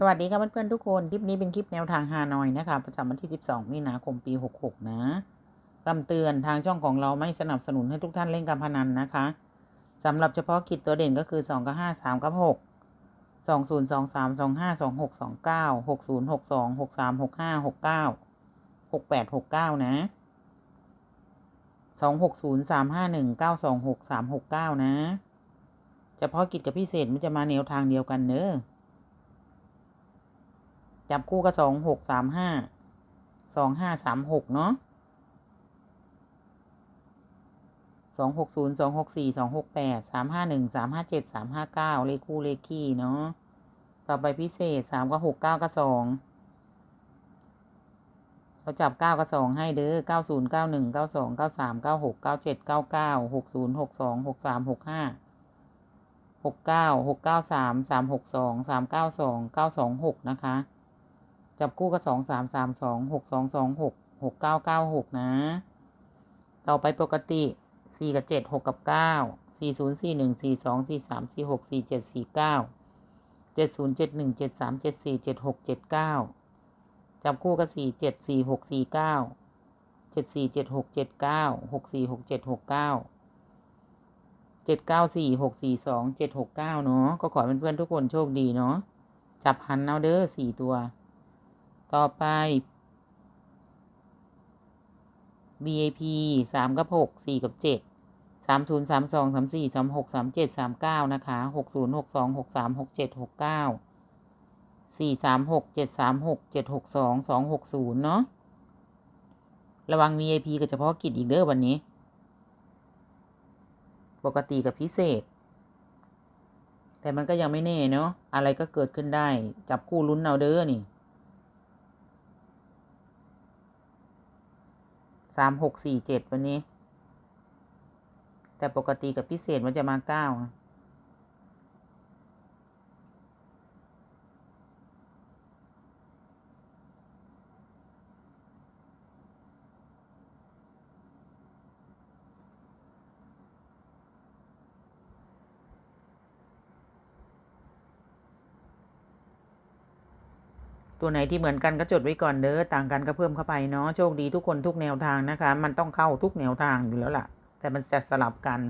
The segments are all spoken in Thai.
สวัสดีครับเพื่อนๆทุกคน คลิปนี้เป็นคลิปแนวทางฮานอยนะคะ ประจำวันที่ 12 มีนาคมปี 66 นะคำเตือนทางช่องของเราไม่สนับสนุนให้ทุกท่านเล่นการพนันนะคะสำหรับเฉพาะกิจตัวเด่นก็คือ 2 กับ 5 3 กับ 6 2 0 2 3 2 5 2 6 2 9 6 0 6 2 6 3 6 5 6 9 6 8 6 9 นะ 2 6 0 3 5 1 9 2 6 3 6 9 นะ เฉพาะกิจกับพิเศษมันจะมาแนวทางเดียวกันเนอะ จับคู่ก็สองหกสามห้าสองห้าสามหกเนาะสองหกศูนย์สองหกสี่สองหกแปดสามห้าหนึ่งสามห้าเจ็ดสามห้าเก้าเลขคู่เลขคี่เนาะต่อไปพิเศษสามก็หกเก้าก็สองเราจับเก้ากับสองให้เด้อเก้าศูนย์เก้าหนึ่งเก้าสองเก้าสามเก้าหกเก้าเจ็ดเก้าเก้าหกศูนย์หกสองหกสามหกห้าหกเก้าหกเก้าสามสามหกสองสามเก้าสองเก้าสองหกนะคะ จับคู่กับสองสามสามสองหกสองสองหกหกเก้าเก้าหกนะ ต่อไปปกติสี่กับเจ็ดหกกับเก้าสี่ศูนย์สี่หนึ่งสี่สองสี่สามสี่หกสี่เจ็ดสี่เก้าเจ็ดศูนย์เจ็ดหนึ่งเจ็ดสามเจ็ดสี่เจ็ดหกเจ็ดเก้าจับคู่กับสี่เจ็ดสี่หกสี่เก้าเจ็ดสี่เจ็ดหกเจ็ดเก้าหกสี่หกเจ็ดหกเก้าเจ็ดเก้าสี่หกสี่สองเจ็ดหกเก้าเนาะก็ขอให้เพื่อนๆทุกคนโชคดีเนาะจับหันเอาเด้อสี่ตัว ต่อไป BAP สามกับหกสี่กับเจ็ดสามศูนย์สามสองสามสี่สามหกสามเจ็ดสามเก้านะคะหกศูนย์หกสองหกสามหกเจ็ดหกเก้าสี่สามหกเจ็ดสามหกเจ็ดหกสองสองหกศูนย์เนาะระวัง VIP กับเฉพาะกิจอีกเด้อวันนี้ ปกติกับพิเศษ แต่มันก็ยังไม่แน่เนาะอะไรก็เกิดขึ้นได้ จับคู่ลุ้นเอาเด้อนี่ สามหกสี่เจ็ดวันนี้ แต่ปกติกับพิเศษมันจะมาเก้า ตัวไหนที่เหมือนกันก็จดไว้ก่อนเด้อต่างกันก็เพิ่มเข้าไปเนาะโชคดีทุกคนทุกแนวทางนะคะ มันต้องเข้าทุกแนวทางอยู่แล้วล่ะ แต่มันจะสลับกัน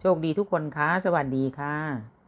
โชคดีทุกคนคะสวัสดีค่ะ